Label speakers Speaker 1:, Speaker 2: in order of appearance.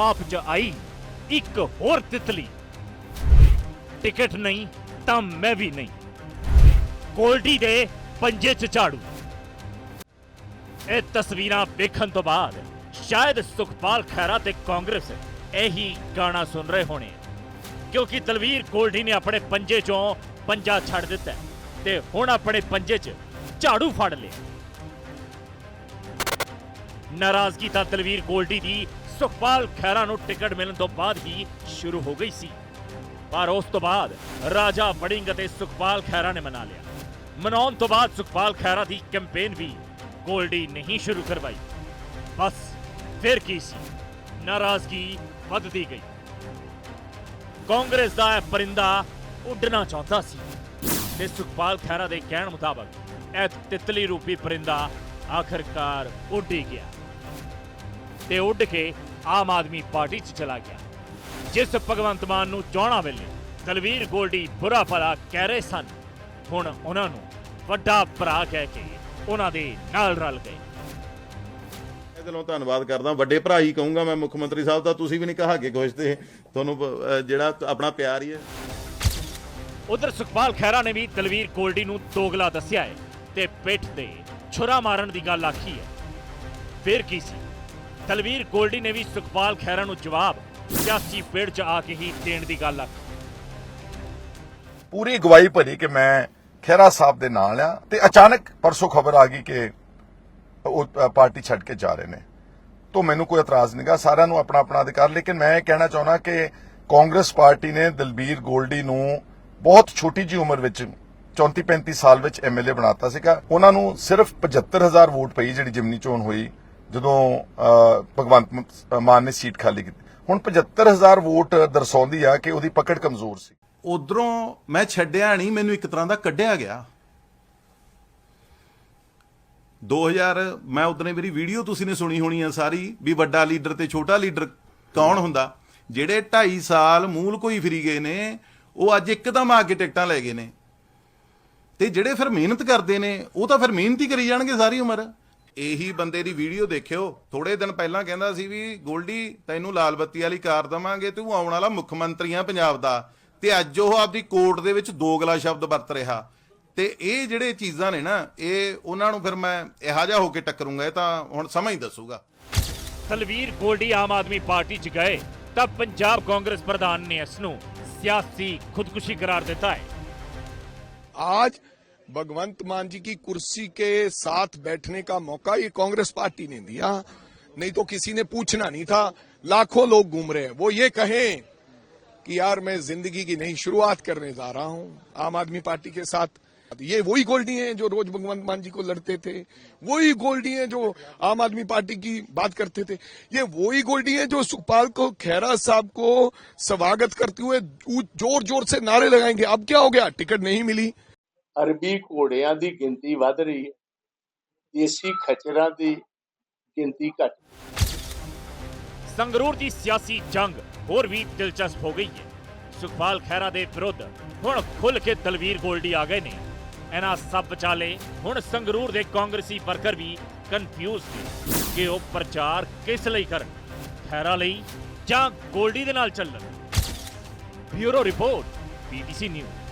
Speaker 1: ਆਪ ਚ ਆਈ ਇੱਕ ਹੋਰ ਤਿਤਲੀ। ਟਿਕਟ ਨਹੀਂ ਤਾਂ ਮੈਂ ਵੀ ਨਹੀਂ। ਗੋਲਡੀ ਦੇ ਪੰਜੇ ਚ ਝਾੜੂ। ਇਹ ਤਸਵੀਰਾਂ ਵੇਖਣ ਤੋਂ ਬਾਅਦ ਸ਼ਾਇਦ ਸੁਖਪਾਲ ਖਹਿਰਾ ਤੇ ਕਾਂਗਰਸ ਇਹੀ ਗਾਣਾ ਸੁਣ ਰਹੇ ਹੋਣੇ ਕਿਉਂਕਿ ਦਲਵੀਰ ਗੋਲਡੀ ਨੇ ਆਪਣੇ ਪੰਜੇ ਚੋਂ ਪੰਜਾ ਛੱਡ ਦਿੱਤਾ ਤੇ ਹੁਣ ਆਪਣੇ ਪੰਜੇ 'ਚ ਝਾੜੂ ਫੜ ਲਿਆ। ਨਾਰਾਜ਼ਗੀ ਤਾਂ ਦਲਵੀਰ ਗੋਲਡੀ ਦੀ ਸੁਖਪਾਲ ਖਹਿਰਾ ਨੂੰ ਟਿਕਟ ਮਿਲਣ ਤੋਂ ਬਾਅਦ ਹੀ ਸ਼ੁਰੂ ਹੋ ਗਈ ਸੀ। ਪਰ ਉਸ ਤੋਂ ਬਾਅਦ ਰਾਜਾ ਵੜਿੰਗ ਅਤੇ ਸੁਖਪਾਲ ਖਹਿਰਾ ਨੇ ਮਨਾ ਲਿਆ। ਮਨਾਉਣ ਤੋਂ ਬਾਅਦ ਸੁਖਪਾਲ ਖਹਿਰਾ ਦੀ ਕੈਂਪੇਨ ਵੀ ਗੋਲਡੀ ਨਹੀਂ ਸ਼ੁਰੂ ਕਰਵਾਈ। ਬਸ ਫਿਰ ਕੀ ਸੀ? ਨਾਰਾਜ਼ਗੀ ਵੱਧਦੀ ਗਈ। ਕਾਂਗਰਸ ਦਾ ਇਹ ਪਰਿੰਦਾ ਉੱਡਣਾ ਚਾਹੁੰਦਾ ਸੀ ਤੇ ਸੁਖਪਾਲ ਖਹਿਰਾ ਦੇ ਕਹਿਣ ਮੁਤਾਬਕ ਇਹ ਤਿਤਲੀ ਰੂਪੀ ਪਰਿੰਦਾ ਆਖਰਕਾਰ ਉੱਡ ਗਿਆ। ਤੇ ਉੱਡ ਕੇ ਆਮ ਆਦਮੀ ਪਾਰਟੀ 'ਚ ਚਲਾ ਗਿਆ। ਜਿਸ ਭਗਵੰਤ ਮਾਨ ਨੂੰ ਚੋਣਾਂ ਵੇਲੇ ਦਲਵੀਰ ਗੋਲਡੀ ਬੁਰਾ ਭਲਾ ਕਹਿ ਰਹੇ ਸਨ। ਹੁਣ ਉਹਨਾਂ ਨੂੰ ਵੱਡਾ ਭਰਾ ਕਹਿ ਕੇ ਉਹਨਾਂ ਦੇ ਨਾਲ ਰਲ ਗਏ।
Speaker 2: ਦਿਲੋਂ ਧੰਨਵਾਦ ਕਰਦਾ। ਵੱਡੇ ਭਰਾ ਹੀ ਕਹੂੰਗਾ ਮੈਂ ਮੁੱਖ ਮੰਤਰੀ ਸਾਹਿਬ ਦਾ। ਤੁਸੀਂ ਵੀ ਨਹੀਂ ਕਹਾ ਕੇ ਖੁਸ਼ ਤੇ। ਤੁਹਾਨੂੰ ਅਹ, ਜਿਹੜਾ ਆਪਣਾ ਪਿਆਰ ਹੀ ਹੈ।
Speaker 1: ਉਧਰ ਸੁਖਪਾਲ ਖਹਿਰਾ ਨੇ ਵੀ ਦਲਵੀਰ ਗੋਲਡੀ ਨੂੰ ਦੋਗਲਾ ਦੱਸਿਆ ਹੈ ਤੇ ਪਿੱਠ ਤੇ ਛੁਰਾ ਮਾਰਨ ਦੀ ਗੱਲ ਆਖੀ ਹੈ। ਫਿਰ ਕੀ ਸੀ? ਦਲਵੀਰ ਗੋਲਡੀ ਨੇ ਵੀ ਸੁਖਪਾਲ ਖਹਿਰਾ ਨੂੰ ਜਵਾਬ, ਸਿਆਸੀ ਪੇੜ 'ਚ ਆ ਕੇ ਹੀ ਦੇਣ ਦੀ ਗੱਲ ਆਖੀ
Speaker 3: ਪੂਰੀ ਗਵਾਹੀ ਭਰੀ ਕਿ ਮੈਂ ਖਹਿਰਾ ਸਾਹਿਬ ਦੇ ਨਾਲ ਆ ਤੇ ਅਚਾਨਕ ਪਰਸੋਂ ਖਬਰ ਆ ਗਈ ਕਿ ਉਹ ਪਾਰਟੀ ਛੱਡ ਕੇ ਜਾ ਰਹੇ ਨੇ। ਤੋਂ ਮੈਨੂੰ ਕੋਈ ਇਤਰਾਜ਼ ਨਹੀਂਗਾ ਸਾਰਿਆਂ ਨੂੰ ਆਪਣਾ ਆਪਣਾ ਅਧਿਕਾਰ, ਲੇਕਿਨ ਮੈਂ ਇਹ ਕਹਿਣਾ ਚਾਹੁੰਦਾ ਕਿ ਕਾਂਗਰਸ ਪਾਰਟੀ ਨੇ ਦਲਬੀਰ ਗੋਲਡੀ ਨੂੰ ਬਹੁਤ ਛੋਟੀ ਜੀ ਉਮਰ ਵਿੱਚ 34 35 ਸਾਲ ਵਿੱਚ ਐਮਐਲਏ ਬਣਾਤਾ ਸੀਗਾ। ਉਹਨਾਂ ਨੂੰ ਸਿਰਫ 75000 ਵੋਟ ਪਈ ਜਿਹੜੀ ਜਿਮਨੀ ਚੋਣ ਹੋਈ। ਜਦੋਂ ਅ, ਭਗਵੰਤ ਮਾਨ ਨੇ ਸੀਟ ਖਾਲੀ ਕੀਤੀ। ਹੁਣ 75000 ਵੋਟ ਦਰਸਾਉਂਦੀ ਆ ਕਿ ਉਹਦੀ ਪਕੜ ਕਮਜ਼ੋਰ ਸੀ।
Speaker 2: ਉਧਰੋਂ ਮੈਂ ਛੱਡਿਆ ਨਹੀਂ ਮੈਨੂੰ ਇੱਕ ਤਰ੍ਹਾਂ ਦਾ ਕੱਢਿਆ ਗਿਆ। 2000 ਮੈਂ ਉਦਨੇ ਮੇਰੀ ਵੀਡੀਓ ਤੁਸੀਂ ਨੇ ਸੁਣੀ ਹੋਣੀ ਆ ਸਾਰੀ ਵੀ ਵੱਡਾ ਲੀਡਰ ਤੇ ਛੋਟਾ ਲੀਡਰ ਕੌਣ ਹੁੰਦਾ? ਜਿਹੜੇ 2.5 ਸਾਲ ਮੂਲ ਕੋਈ ਫਰੀ ਗਏ ਨੇ ਉਹ ਅੱਜ ਇੱਕਦਮ ਆ ਕੇ ਟਿਕਟਾਂ ਲੈ ਗਏ ਨੇ। ਤੇ ਜਿਹੜੇ ਫਿਰ ਮਿਹਨਤ ਕਰਦੇ ਨੇ ਉਹ ਤਾਂ ਫਿਰ ਮਿਹਨਤ ਹੀ ਕਰੀ ਜਾਣਗੇ ਸਾਰੀ ਉਮਰ। ਇਹੀ ਬੰਦੇ ਦੀ ਵੀਡੀਓ ਦੇਖਿਓ। ਥੋੜੇ ਦਿਨ ਪਹਿਲਾਂ ਕਹਿੰਦਾ ਸੀ ਵੀ ਗੋਲਡੀ ਤੈਨੂੰ ਲਾਲ ਬੱਤੀ ਵਾਲੀ ਕਾਰ ਦਵਾਂਗੇ ਤੂੰ ਆਉਣ ਵਾਲਾ ਮੁੱਖ ਮੰਤਰੀ ਆ ਪੰਜਾਬ ਦਾ। ਤੇ ਅੱਜ ਉਹ ਆਪਦੀ ਕੋਰਟ ਦੇ ਵਿੱਚ ਦੋਗਲਾ ਸ਼ਬਦ ਵਰਤ ਰਿਹਾ। ਤੇ ਇਹ ਜਿਹੜੇ ਚੀਜ਼ਾਂ ਨੇ ਨਾ ਇਹ ਉਹਨਾਂ ਨੂੰ ਫਿਰ ਮੈਂ ਇਹੋ ਜਿਹਾ ਹੋ ਕੇ ਟੱਕਰੂੰਗਾ ਇਹ ਤਾਂ ਹੁਣ ਸਮਾਂ ਹੀ ਦੱਸੂਗਾ।
Speaker 1: ਦਲਵੀਰ ਗੋਲਡੀ ਆਮ ਆਦਮੀ ਪਾਰਟੀ 'ਚ ਗਏ ਤਾਂ ਪੰਜਾਬ ਕਾਂਗਰਸ ਪ੍ਰਧਾਨ ਨੇ ਇਸ ਨੂੰ ਸਿਆਸੀ ਖੁਦਕੁਸ਼ੀ ਕਰਾਰ ਦਿੱਤਾ ਹੈ।
Speaker 4: आज भगवंत मान जी की कुर्सी के साथ बैठने का मौका ये कांग्रेस पार्टी ने दिया। नहीं तो किसी ने पूछना नहीं था, लाखों लोग घूम रहे हैं। वो ये कहें कि यार मैं ज़िंदगी की नई शुरुआत करने जा रहा हूँ, आम आदमी पार्टी के साथ। ये वही गोल्डी हैं जो रोज भगवंत मान जी को लड़ते थे। वही गोल्डी हैं जो आम आदमी पार्टी की बात करते थे। ये वही गोल्डी हैं जो सुखपाल को, खैरा साहब को स्वागत करते हुए ज़ोर ज़ोर से नारे लगाएँगे। अब क्या हो गया? टिकट नहीं मिली।
Speaker 5: ਅਰਬੀ ਘੋੜਿਆਂ ਦੀ ਗਿਣਤੀ ਵੱਧ ਰਹੀ ਹੈ। ਦੇਸੀ ਖਚਰਾਂ ਦੀ ਗਿਣਤੀ ਘਟ।
Speaker 1: ਸੰਗਰੂਰ ਦੀ ਸਿਆਸੀ ਜੰਗ ਹੋਰ ਵੀ ਦਿਲਚਸਪ ਹੋ ਗਈ ਹੈ। ਸੁਖਪਾਲ ਖਹਿਰਾ ਦੇ ਵਿਰੁੱਧ ਹੁਣ ਖੁੱਲ ਕੇ ਦਲਵੀਰ ਗੋਲਡੀ ਆ ਗਏ ਨੇ। ਇਹਨਾਂ ਸਭ ਵਿਚਾਲੇ ਹੁਣ ਸੰਗਰੂਰ ਦੇ ਕਾਂਗਰਸੀ ਵਰਕਰ ਵੀ ਕਨਫਿਊਜ਼ ਨੇ ਕਿ ਉਹ ਪ੍ਰਚਾਰ ਕਿਸ ਲਈ ਕਰਨ ਖਹਿਰਾ ਲਈ ਜਾਂ ਗੋਲਡੀ ਦੇ ਨਾਲ ਚੱਲਣ? Bureau report PTC news.